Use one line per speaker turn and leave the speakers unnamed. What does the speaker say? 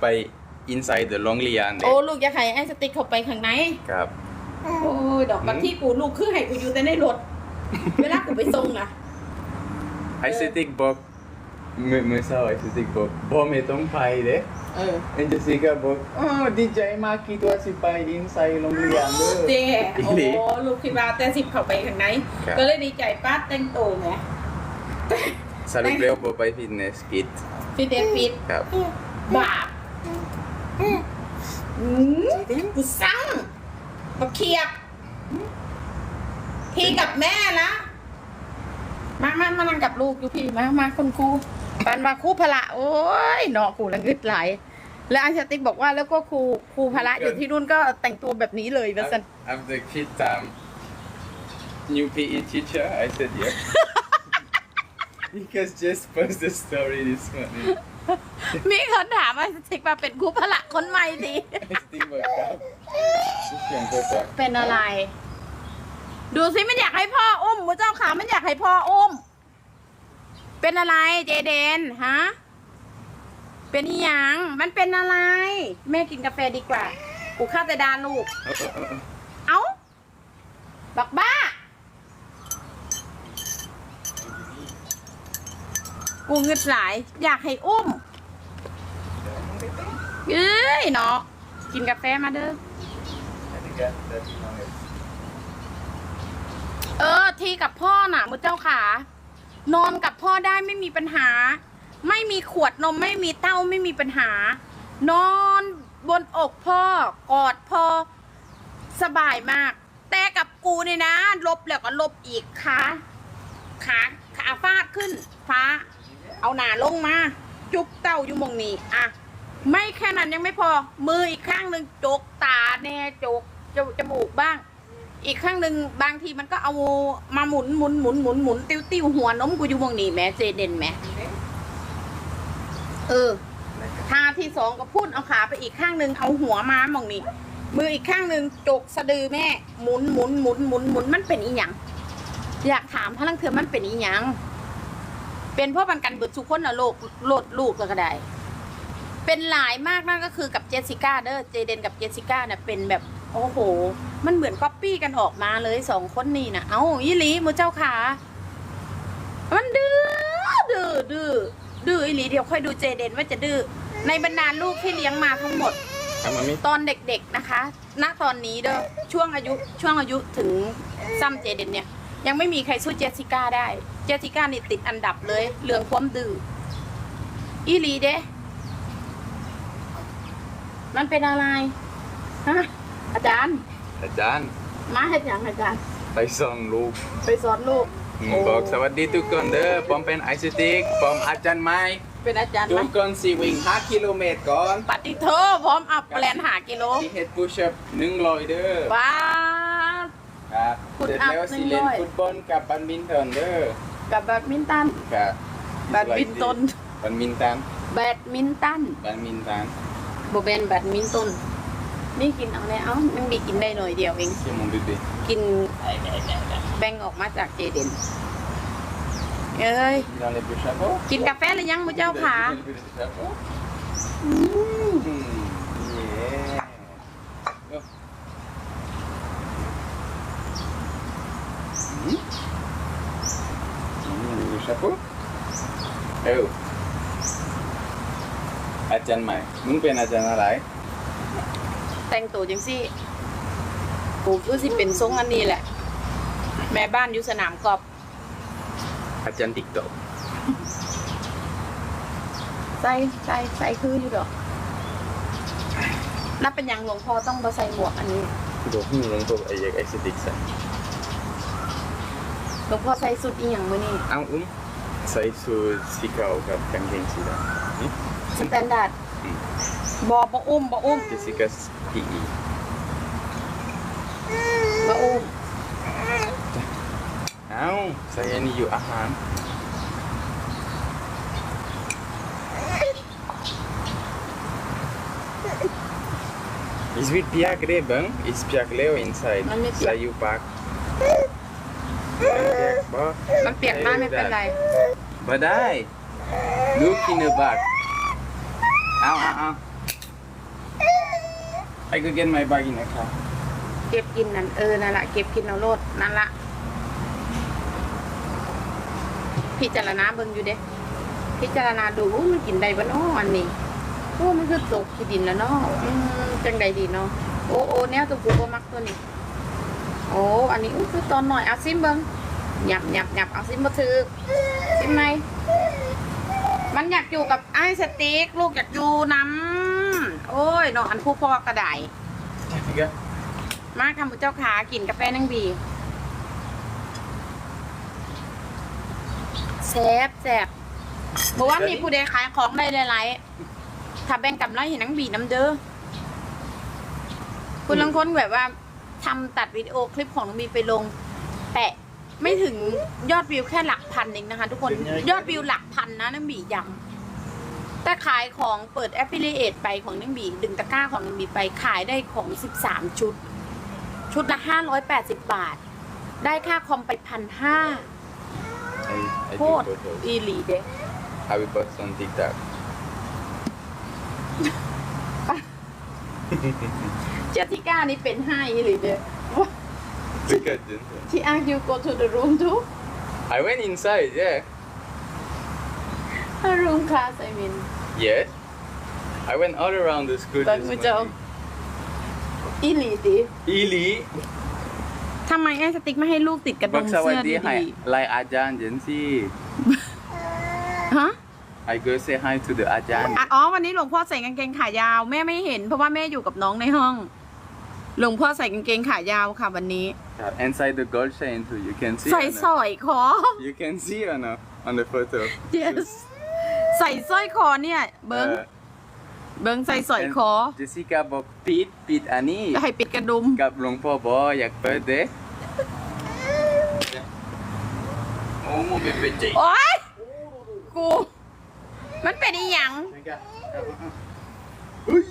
ไป inside the long lian
โอ้ลูกอยากให้ไอ้สติ๊กเข้าไปข้างใน
ครับ
โอ้ยดอกบักที่กูลูกคือให้กูอยู่แต่ในรถ เวลากูไปส่งนะ
ไอสติกบอกเมื่อเมื่อเช้าไอสติกบอกบอไม่ต้องไปเด้
เออ
เอ็นเจสิก้าบอกอ๋อดีใจมากคิดว่าสิไป inside long lian เด้อ
เจ๊
อี
โอ้
หลี
ลูกคิดว่าแต่สิบเข้าไปข้างใน
ครับ
ก็เลยดีใจป้าแต่งตัวไง
สรุปแล้วบอไปฟิตเนสปิด
ฟิตเดฟิต
ครับ
บาป อืมกูสั่งมาเคียบ พี่กับแม่นะมามามานั่งกับลูกอยู่พี่มามาคุณครูปันมาครูพละโอ้ยเนาะครูละงึดไหลาย แล้วอาชาติกบอกว่าแล้วก็ครูครูพละอยู่ที่นู่นก็แต่งตัวแบบนี้เลยว่าสัน
I'm the kid um new PE teacher I said yes because just post the story this morning
มีคนถามว่าอาชาติกมาเป็นครูพละคนใหม่ดี
I think about that เสียงก็แบบ
เป็นอะไร ดูสิมันอยากให้พ่ออุ้มมือเจ้าขามันอยากให้พ่ออุ้ม เป็นอะไรเจเดนฮะเป็นอหยังมันเป็นอะไร แม่กินกาแฟดีกว่ากูข้าแต่ดานลูก เอ้าบักบ้ากูเงึดหลาย อยากให้อุ้ม เอ้ยเนาะกินกาแฟมาเด้อเออ ทีกับพ่อน่ะมือเจ้าขานอนกับพ่อได้ไม่มีปัญหา ไม่มีขวดนมไม่มีเต้าไม่มีปัญหา นอนบนอกพ่อกอดพ่อสบายมาก แต่กับกูเนี่ยนะ ลบแล้วก็ลบอีกขาขาขาฟาดขึ้น ฟ้า เอาหนาลงมา จุกเต้าอยู่มงนี้อะ ไม่แค่นั้นยังไม่พอ มืออีกข้างหนึ่งจกตาแน่จกจจมูกบ้าง อีกข้างหนึ่งบางทีมันก็เอามาหมุนหมุนหมุนหมุนหมุนติ้วติ้วหัวนมกูอยู่หมองนี้แม่เจเด่นแม่เออท่าที่สองก็พุ่นเอาขาไปอีกข้างหนึ่งเอาหัวมาหมองนี้มืออีกข้างหนึ่งจกสะดือแม่หมุนหมุนหมุนหมุนหมุนมันเป็นอีหยังอยากถามพลังเธอมันเป็นอีหยังเป็นเพราะมันกันเบิดสุกคนนะโลกโลดลูกก็ได้ เป็นหลายมากนั่นก็คือกับเจสสิก้าเด้อเจเดนกับเจสสิก้าเนี่ยเป็นแบบโอ้โห มันเหมือนก๊อปปี้กันออกมาเลยสองคนนี่นะเอ้าอีหลีมือเจ้าขามันดื้อดื้อดื้อดื้ออีหลีเดี๋ยวค่อยดูเจเดนว่าจะดื้อในบรรดาลูกที่เลี้ยงมาทั้งหมด
ทำมามิ
ตอนเด็กๆนะคะ ณ ตอนนี้เด้อ ช่วงอายุ ช่วงอายุถึงซ้ำเจเดนเนี่ย ยังไม่มีใครสู้เจสสิก้าได้ เจสสิก้านี่ติดอันดับเลย เรื่องความดื้อ อีหลีเด้ มันเป็นอะไรฮะอาจารย์
อาจารย์
มาให้ยังอาจารย์
ไปส่งลูก
ไปสอนลูก
อืม
โอ้
บอกสวัสดีทุกคนเด้อผมเป็นไอซิติกผมอาจารย์ไม้
เป็นอาจารย์
ทุ
ไหม
กคนสิวิ่ง5กิโลเมตรก่อน
ปฏิโทพร้อมอัพแปลนหากิโล
สิเฮ็ดพุชอัพ100เด้อ
ว้า
ครับ
พุช
เสร็จ
อัพ
แล้วสิเล่น
100
ฟุตบอลกับบัดมินตันเด้อ
กับแบดมินตัน
ครับ
แบดมินตัน
บัดมินตัน
แบดมินตัน
บัดมินตัน
โบเบนแบดมินตันนี่กินเอาเลยเอ้ามันมีกินได้หน่อยเดียวเอง
C'est mon bébé
กินแบ่งออกมาจากเจเดนเอ้ย
dans les beaux chapeaux
กินกาแฟหรือยังมือเจ้าขา
Dans les beaux chapeaux Mm, yeah. Oh. Mm. Mm, le chapeau Oh อาจารย์ใหม่ มึงเป็นอาจารย์อะไร
แต่งตัวจังสิกูคือสิเป็นทรงอันนี้แหละ แม่บ้านอยู่สนามกอล์ฟ
อาจารย์ติ๊กต็อก
ใส่ใส่ใส่คืออยู่ดอกนับเป็นอย่างหลวงพ่อต้องมาใส่หมวกอันนี้
ดูหึ่งลงตัวไอ้เอ็กซ์ติกใส่
หลวงพ่อใส่สุดอีหยังมื้อนี้
เอ้าอุ้ม ใส่สูทสีขาวกับกางเกงสีดำนี่
สแตนดาร์ดบอบ่อุ้มบ่อุ้ม
เจสสิก้าพีอี
บ่อุ้ม
เอ้าใส่อันนี้อยู่อาหาร Is with piagle bang? Is piagle or inside?
มันไม่ เปียก
ใส่อยู่ปากบ่
มันเปียกมากไม่เป็นไร
บ่ได้ Look in the back เอาเอาเอา I could get my bag in the car
เก็บกินนั่นเออนั่นละเก็บกินเอาโลดนั่นละพิจารณาเบิ่งอยู่เด้พิจารณาดูอู้มันกินได้บ่เนาะอันนี้โอ้มันคือตกที่ดินแล้วเนาะอืมจังใดดีเนาะโอ้โอ้แนวตัวกูบ่มักตัวนี้โอ้อันนี้อู้คือตอนหน่อยเอาซิมเบิ่ง หยับหยับหยับเอาซิมบ่ถือซิมไหมมันอยากอยู่กับไอ้สติ๊กลูกอยากอยู่น้ำโอ้ยเนาะอันผู้พ่อกระไดมาค่ะมุเจ้าขากินกาแฟนังบีแซบแซบบอกว่ามีผู้ใดขายของได้หลายๆถ้าแบ่งกำไรเห็นนังบีน้ำเด้อคุณลังค้นแบบว่าทำตัดวิดีโอคลิปของนังบีไปลง แปะ ไม่ถึงยอดวิวแค่หลักพันเองนะคะ ทุกคนยอดวิวหลักพันนะนังบีย้ำแต่ขายของเปิดแอ f ฟิลิเอตไปของนังบีดึงตะกร้าของนังบีไปขายได้ของ 13 ชุด ชุดละ 580 บาท ได้ค่าคอมไปพันห้า
I, I
โคตร
take photos.
อีหลีเด้
I will post on TikTok.
เจสสิก้านี่เป็นห้าอีหลีเด้
Look at this.
ที่อายู go to the room too
I went inside, yeah.
a room class I mean
Yes. I went all around the school
ตอน
this
กูจะเอา
morning.
อีหลีดิ
Ili.
ทำไมไอ้สติ๊กไม่ให้ลูกติดกระดุม
Bak
เสื้อ
sawadi
ดี
hi. Like Ajan Jensi.
ๆฮะ
I go say hi to the Ajan.
อะอ๋อวันนี้หลวงพ่อใส่กางเกงขายาวแม่ไม่เห็นเพราะว่าแม่อยู่กับน้องในห้อง หลวงพ่อใส่กางเกงขายาวค่ะวันนี้
Inside the gold chain too. You can see.
ใส่
or
ส
not?
ร้อยคอ
You can see or not on the photo.
yes ใส่สร้อยคอเนี่ย เบิ้ง
Uh,
เบิ้งใส่สร้อยคอ
Jessica บอกปิดปิดอันนี้
ให้ปิดกระดุม
กับหลวงพ่อบอกอยากเปิดเด้โอ้โมเป็นเป็นจริง
โอ๊ย กู มันเป็นอีหยัง
เฮ้ย